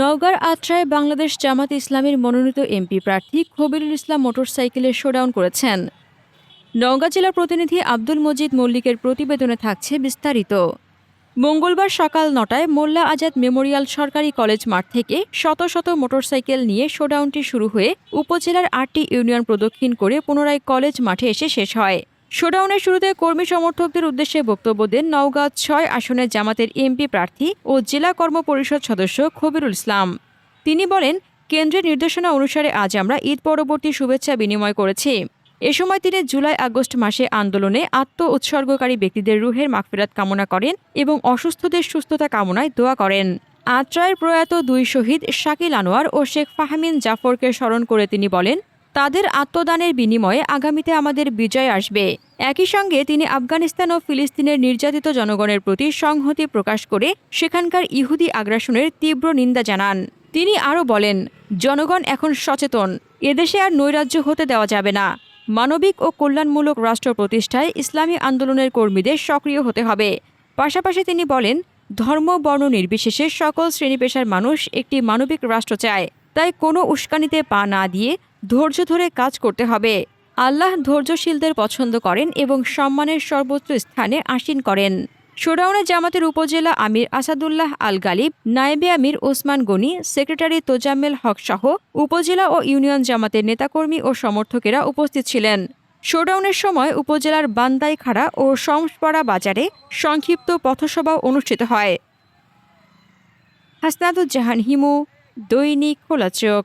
নওগাঁর আত্রায় বাংলাদেশ জামাত ইসলামের মনোনীত এমপি প্রার্থী খবিরুল ইসলাম মোটরসাইকেলে শোডাউন করেছেন। নওগাঁ জেলা প্রতিনিধি আব্দুল মজিদ মল্লিকের প্রতিবেদনে থাকছে বিস্তারিত। মঙ্গলবার সকাল নটায় মোল্লা আজাদ মেমোরিয়াল সরকারি কলেজ মাঠ থেকে শত শত মোটরসাইকেল নিয়ে শোডাউনটি শুরু হয়ে উপজেলার আটটি ইউনিয়ন প্রদক্ষিণ করে পুনরায় কলেজ মাঠে এসে শেষ হয়। শোডাউনের শুরুতে কর্মী সমর্থকদের উদ্দেশ্যে বক্তব্য দেন নওগাঁ ছয় আসনের জামাতের এমপি প্রার্থী ও জেলা কর্ম পরিষদ সদস্য খবিরুল ইসলাম। তিনি বলেন, কেন্দ্রের নির্দেশনা অনুসারে আজ আমরা ঈদ পরবর্তী শুভেচ্ছা বিনিময় করেছি। এ সময় তিনি জুলাই আগস্ট মাসে আন্দোলনে আত্ম উৎসর্গকারী ব্যক্তিদের রুহের মাগফিরাত কামনা করেন এবং অসুস্থদের সুস্থতা কামনায় দোয়া করেন। আত্রায়ের প্রয়াত দুই শহীদ শাকিল আনোয়ার ও শেখ ফাহমিন জাফরকে স্মরণ করে তিনি বলেন তাদের আত্মদানের বিনিময়ে আগামীতে আমাদের বিজয় আসবে। একই সঙ্গে তিনি আফগানিস্তান ও ফিলিস্তিনের নির্যাতিত জনগণের প্রতি সংহতি প্রকাশ করে সেখানকার ইহুদি আগ্রাসনের তীব্র নিন্দা জানান। তিনি আরও বলেন, জনগণ এখন সচেতন। এদেশে আর নৈরাজ্য হতে দেওয়া যাবে না। মানবিক ও কল্যাণমূলক রাষ্ট্র প্রতিষ্ঠায় ইসলামী আন্দোলনের কর্মীদের সক্রিয় হতে হবে। পাশাপাশি তিনি বলেন, ধর্ম, বর্ণ নির্বিশেষে সকল শ্রেণি পেশার মানুষ একটি মানবিক রাষ্ট্র চায়। তাই কোনো উস্কানিতে পা না দিয়ে ধৈর্য ধরে কাজ করতে হবে। আল্লাহ ধৈর্যশীলদের পছন্দ করেন এবং সম্মানের সর্বোচ্চ স্থানে আসীন করেন। শোডাউনে জামাতের উপজেলা আমির আসাদুল্লাহ আল গালিব নায়েবে আমির ওসমান গনি, সেক্রেটারি তোজাম্মেল হক সহ উপজেলা ও ইউনিয়ন জামাতের নেতাকর্মী ও সমর্থকেরা উপস্থিত ছিলেন। শোডাউনের সময় উপজেলার বান্দাইখাড়া ও শমসপাড়া বাজারে সংক্ষিপ্ত পথসভা অনুষ্ঠিত হয়। হাসনাদুজ্জাহান হিমু, দৈনিক খোলা চোখ